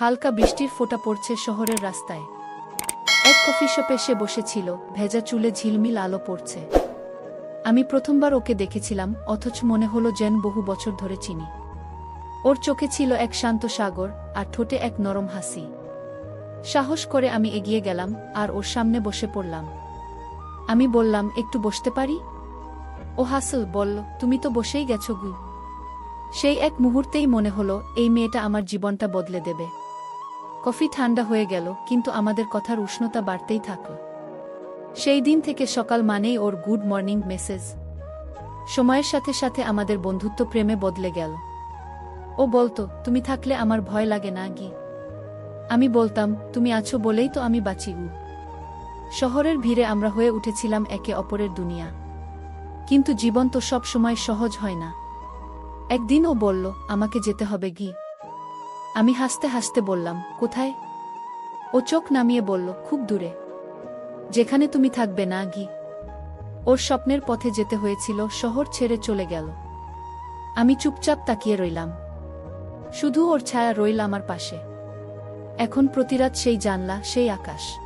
হালকা বৃষ্টির ফোঁটা পড়ছে শহরের রাস্তায়। এক কফি শপে সে বসেছিল, ভেজা চুলে ঝিলমিল আলো পড়ছে। আমি প্রথমবার ওকে দেখেছিলাম, অথচ মনে হলো যেন বহু বছর ধরে চিনি। ওর চোখে ছিল এক শান্ত সাগর, আর ঠোঁটে এক নরম হাসি। সাহস করে আমি এগিয়ে গেলাম, আর ওর সামনে বসে পড়লাম। আমি বললাম, একটু বসতে পারি? ও হাসল, বলল, তুমি তো বসেই গেছো গু। সেই এক মুহূর্তেই মনে হলো, এই মেয়েটা আমার জীবনটা বদলে দেবে। কফি ঠান্ডা হয়ে গেল, কিন্তু আমাদের কথার উষ্ণতা বাড়তেই থাকল। সেই দিন থেকে সকাল মানেই ওর গুড মর্নিং মেসেজ। সময়ের সাথে সাথে আমাদের বন্ধুত্ব প্রেমে বদলে গেল। ও বলতো, তুমি থাকলে আমার ভয় লাগে না, গি। আমি বলতাম, তুমি আছো বলেই তো আমি বাঁচি, উ। শহরের ভিড়ে আমরা হয়ে উঠেছিলাম একে অপরের দুনিয়া। কিন্তু জীবন তো সব সময় সহজ হয় না। একদিন ও বলল, আমাকে যেতে হবে, গি। আমি হাসতে হাসতে বললাম, কোথায়? ও চোখ নামিয়ে বলল, খুব দূরে। যেখানে তুমি থাকবে না, গি। ওর স্বপ্নের পথে যেতে হয়েছিল, শহর ছেড়ে চলে গেল। আমি চুপচাপ তাকিয়ে রইলাম। শুধু ওর ছায়া রইল আমার পাশে। এখন প্রতিরাত সেই জানলা, সেই আকাশ।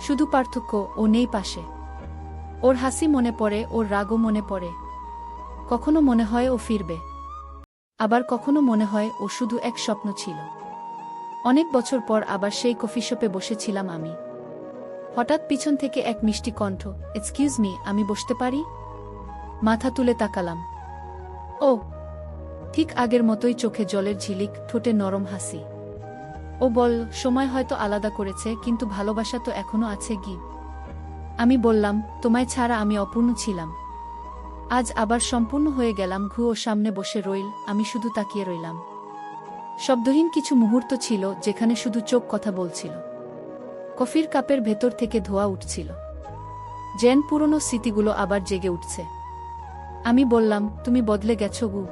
শুধু পার্থক্য ও নেই পাশে। ওর হাসি মনে পড়ে, ওর রাগও মনে পড়ে। কখনো মনে হয় ও ফিরবে। আবার কখনো মনে হয় ও শুধু এক স্বপ্ন ছিল। অনেক বছর পর আবার সেই কফি শপে বসেছিলাম আমি। হঠাৎ পিছন থেকে এক মিষ্টি কণ্ঠ এক্সকিউজ মি আমি বসতে পারি? মাথা তুলে তাকালাম। ও। ঠিক আগের মতোই চোখে জলের ঝিলিক, ঠোঁটে নরম হাসি। ও বল, সময় হয়তো আলাদা করেছে, কিন্তু ভালোবাসা তো এখনও আছে কি? আমি বললাম, তোমায় ছাড়া আমি অপূর্ণ ছিলাম। আজ আবার সম্পূর্ণ হয়ে গেলাম ঘু ও সামনে বসে রইল, আমি শুধু তাকিয়ে রইলাম। শব্দহীন কিছু মুহূর্ত ছিল যেখানে শুধু চোখ কথা বলছিল। কফির কাপের ভেতর থেকে ধোয়া উঠছিল। জেন পুরনো স্মৃতিগুলো আবার জেগে উঠছে। আমি বললাম, তুমি বদলে গেছো গু।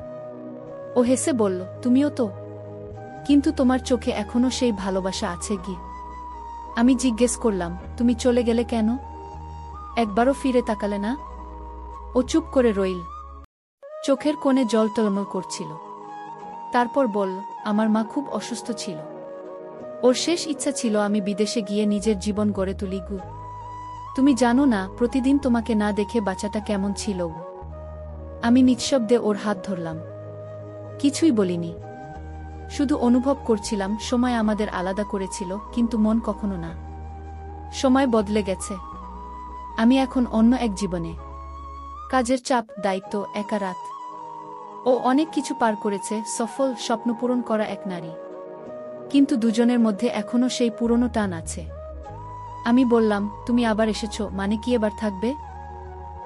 ও হেসে বলল, তুমিও তো? কিন্তু তোমার চোখে এখনও সেই ভালোবাসা আছে কি? আমি জিজ্ঞেস করলাম, তুমি চলে গেলে কেন? একবারও ফিরে তাকালে না? ও চুপ করে রইল। চোখের কোণে জল টলমল করছিল। তারপর বল আমার মা খুব অসুস্থ ছিল। ওর শেষ ইচ্ছা ছিল আমি বিদেশে গিয়ে নিজের জীবন গড়ে তুলি, গু। তুমি জানো না, প্রতিদিন তোমাকে না দেখে বাচ্চাটা কেমন ছিল। আমি নিঃশব্দে ওর হাত ধরলাম। কিছুই বলিনি। শুধু অনুভব করছিলাম, সময় আমাদের আলাদা করেছিল, কিন্তু মন কখনো না। সময় বদলে গেছে। আমি এখন অন্য এক জীবনে। কাজের চাপ, দায়িত্ব, একা রাত। ও অনেক কিছু পার করেছে, সফল, স্বপ্ন পূরণ করা এক নারী। কিন্তু দুজনের মধ্যে এখনও সেই পুরনো টান আছে। আমি বললাম, তুমি আবার এসেছ মানে কি এবার থাকবে?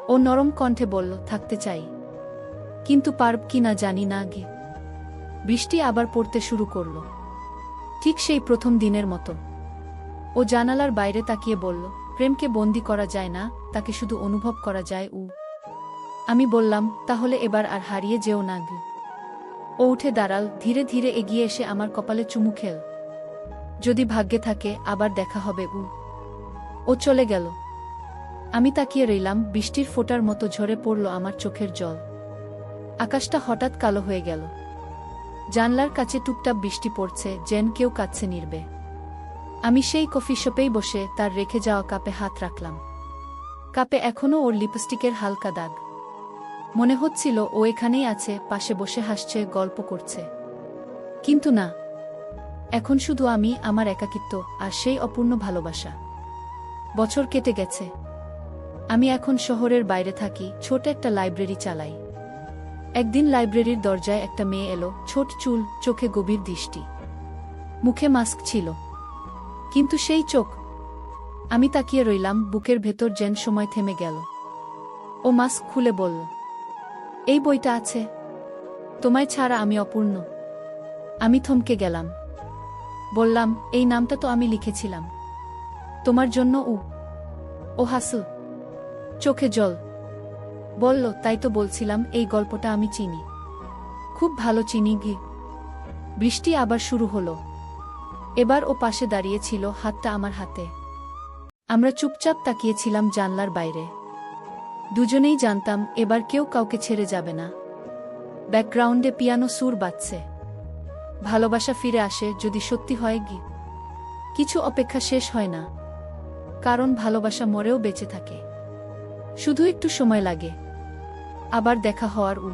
ও নরম কণ্ঠে বলল, থাকতে চাই। কিন্তু পারব কি না জানি না গে বৃষ্টি আবার পড়তে শুরু করল। ঠিক সেই প্রথম দিনের মতো। ও জানালার বাইরে তাকিয়ে বলল, প্রেমকে বন্দি করা যায় না, তাকে শুধু অনুভব করা যায়, উ আমি বললাম, তাহলে এবার আর হারিয়ে যেও না গি ও উঠে দাঁড়াল, ধীরে ধীরে এগিয়ে এসে আমার কপালে চুমু খেল। যদি ভাগ্যে থাকে, আবার দেখা হবে, উ। ও চলে গেল। আমি তাকিয়ে রইলাম, বৃষ্টির ফোঁটার মতো ঝরে পড়ল আমার চোখের জল। আকাশটা হঠাৎ কালো হয়ে গেল। জানলার কাছে টুপটাপ বৃষ্টি পড়ছে, যেন কেউ কাছে নির্বে। আমি সেই কফি শপেই বসে তার রেখে যাওয়া কাপে হাত রাখলাম। কাপে এখনও ওর লিপস্টিকের হালকা দাগ। মনে হচ্ছিল ও এখানেই আছে, পাশে বসে হাসছে, গল্প করছে। কিন্তু না। এখন শুধু আমি, আমার একাকিত্ব, আর সেই অপূর্ণ ভালোবাসা। বছর কেটে গেছে। আমি এখন শহরের বাইরে থাকি, ছোট একটা লাইব্রেরি চালাই। একদিন লাইব্রেরির দরজায় একটা মেয়ে এলো, ছোট চুল, চোখে গভীর দৃষ্টি। মুখে মাস্ক ছিল। কিন্তু সেই চোখ। আমি তাকিয়ে রইলাম, বুকের ভেতর যেন সময় থেমে গেল। ও মাস্ক খুলে বলল এই বইটা আছে। তোমায় ছাড়া আমি অপূর্ণ। আমি থমকে গেলাম। বললাম, এই নামটা তো আমি লিখেছিলাম। তোমার জন্য উ। ও হাসু। চোখে জল। বলল, তাই তো বলছিলাম, এই গল্পটা আমি চিনি। খুব ভালো চিনি গি। বৃষ্টি আবার শুরু হলো। এবার ও পাশে দাঁড়িয়েছিল হাতটা আমার হাতে। আমরা চুপচাপ তাকিয়েছিলাম জানলার বাইরে। দুজনেই জানতাম, এবার কেউ কাউকে ছেড়ে যাবে না। ব্যাকগ্রাউন্ডে পিয়ানো সুর বাজছে। ভালোবাসা ফিরে আসে যদি সত্যি হয় গি কিছু অপেক্ষা শেষ হয় না। কারণ ভালোবাসা মরেও বেঁচে থাকে। শুধু একটু সময় লাগে। আবার দেখা হওয়ার উ